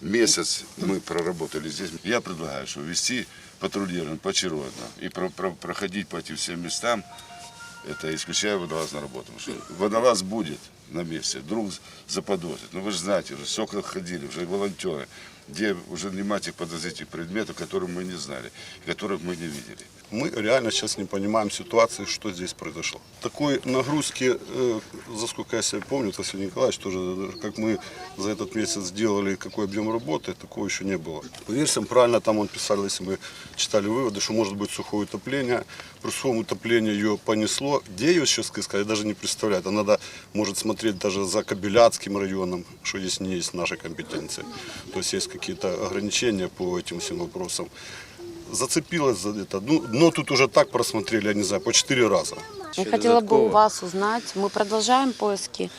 Месяц мы проработали здесь. Я предлагаю, что вести патрулирование поочередно и про- про- проходить по этим всем местам, это исключая водолазную работу. Потому что водолаз будет На месте, вдруг заподозрит. Ну вы же знаете, уже сколько ходили, уже волонтеры, где уже нема тех подозрительных предметов, которые мы не знали, которых мы не видели. Мы реально сейчас не понимаем ситуации, что здесь произошло. Такой нагрузки, э, за сколько я себя помню, Василий Николаевич тоже, как мы за этот месяц сделали, какой объем работы, такого еще не было. По версиям, правильно там он писал, если мы читали выводы, что может быть сухое утопление. При сухом утоплении ее понесло. Где ее сейчас искать, я даже не представляю. Это надо, может, смотреть даже за Кабеляцким районом, что здесь не есть нашей компетенции. То есть есть какие-то ограничения по этим всем вопросам зацепилась за это. Ну, дно тут уже так просмотрели, я не знаю, по четыре раза. Я Ще хотела бы у додатково. вас узнать, мы продолжаем поиски.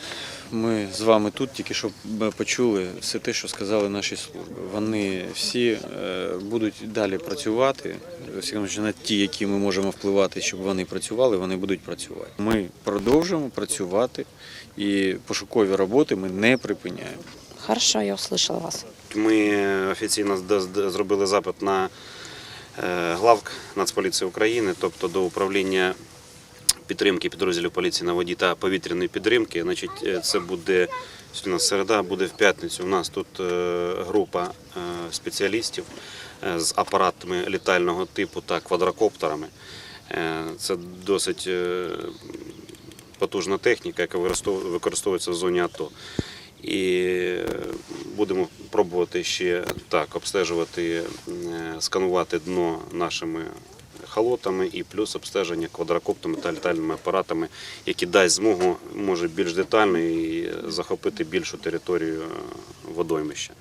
Ми з вами тут тільки щоб ми почули все те, що сказали наші служби. Вони всі е, будуть далі працювати. Всі на ті, які ми можемо впливати, щоб вони працювали, вони будуть працювати. Ми продовжуємо працювати і пошукові роботи ми не припиняємо. Хорошо, я услышала вас. Ми офіційно з- з- зробили запит на е, главк Нацполіції України, тобто до управління підтримки підрозділів поліції на воді та повітряної підтримки. Значить, е, це буде у нас середа, буде в п'ятницю. У нас тут е, група е, спеціалістів з апаратами літального типу та квадрокоптерами. Це досить потужна техніка, яка використовується в зоні АТО. І будемо пробувати ще так обстежувати, сканувати дно нашими халотами і плюс обстеження квадрокоптами та літальними апаратами, які дасть змогу може більш детально і захопити більшу територію е, водоймища.